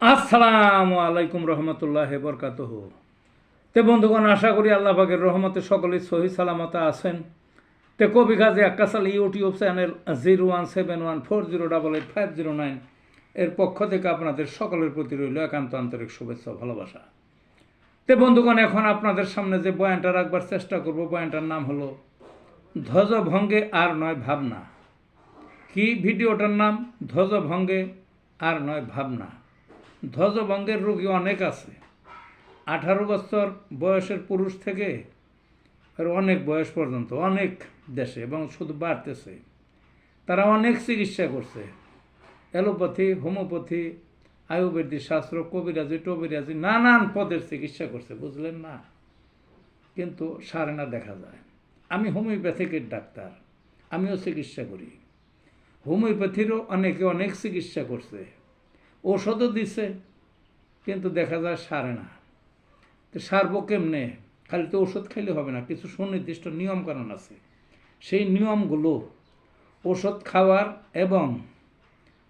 আসসালামু আলাইকুম রহমতুল্লাহ বরকাত তে বন্ধুগণ, আশা করি আল্লাহ পাকের রহমতে সকলে সহি সালামতা আছেন। তে কবি Gazi আকাশাল YouTube channel zero one seven one four zero double eight five zero nine এর পক্ষ থেকে আপনাদের সকলের প্রতি রইল একান্ত আন্তরিক শুভেচ্ছা ভালোবাসা। তে বন্ধুগণ, এখন আপনাদের সামনে যে বয়ানটা রাখবার চেষ্টা করব, বয়ানটার নাম হলো, ধ্বজভঙ্গে আর নয় ভাবনা। কি ভিডিওটার নাম? ধ্বজভঙ্গে আর নয় ভাবনা। ধ্বজভঙ্গের রোগী অনেক আছে। আঠারো বছর বয়সের পুরুষ থেকে অনেক বয়স পর্যন্ত, অনেক দেশে এবং শুধু বাড়তেছে। তারা অনেক চিকিৎসা করছে। অ্যালোপ্যাথি, হোমিওপ্যাথি, আয়ুর্বেদিক শাস্ত্র, কবিরাজি, টবিরাজি, নানান পদের চিকিৎসা করছে, বুঝলেন না? কিন্তু সারে না দেখা যায়। আমি হোমিওপ্যাথিকের ডাক্তার, আমিও চিকিৎসা করি। হোমিওপ্যাথিরও অনেকে অনেক চিকিৎসা করছে। ওষুধও দিছে, কিন্তু দেখা যায় সারে না। তো সারবো কেমনে? খালি তো ওষুধ খাইলে হবে না, কিছু সুনির্দিষ্ট নিয়মকানুন আছে। সেই নিয়মগুলো ওষুধ খাওয়ার এবং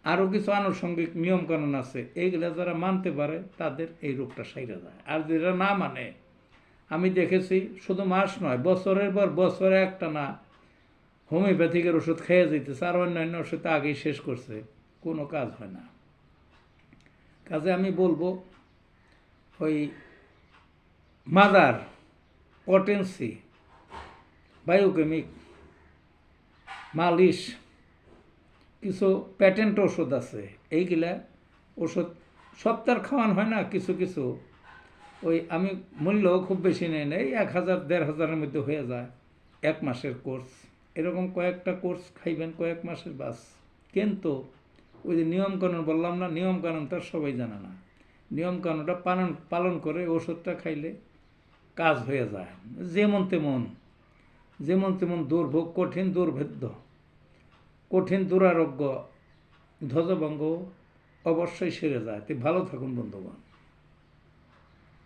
আরও কিছু আনুষঙ্গিক নিয়মকানুন আছে, এইগুলা যারা মানতে পারে, তাদের এই রোগটা সাইরা যায়। আর যেটা না মানে আমি দেখেছি শুধু মাস নয়, বছরের পর বছরে একটা না হোমিওপ্যাথিকের ওষুধ খেয়ে যেতেছে আর অন্যান্য ওষুধ আগেই শেষ করছে, কোনো কাজ হয় না। কাজে আমি বলব, ওই মাদার পটেন্সি, বায়োকেমিক, মালিশ, কিছু প্যাটেন্ট ওষুধ আছে। এইগুলা ওষুধ সপ্তাহ খাওয়ান হয় না, কিছু কিছু। ওই আমি মূল্য খুব বেশি নেই না এই এক হাজার, দেড় হাজারের মধ্যে হয়ে যায়। এক মাসের কোর্স। এরকম কয়েকটা কোর্স খাইবেন কয়েক মাসের বাস। কিন্তু ওই যে নিয়মকানুন বললাম না নিয়মকানুনটা সবাই জানে না। নিয়মকানুনটা পালন পালন করে ওষুধটা খাইলে কাজ হয়ে যায়। যেমন তেমন যেমন তেমন দুর্ভোগ, কঠিন দুর্ভেদ্য, কঠিন দুরারোগ্য, ধ্বজভঙ্গ অবশ্যই সেরে যায়। তো ভালো থাকুন বন্ধুগণ।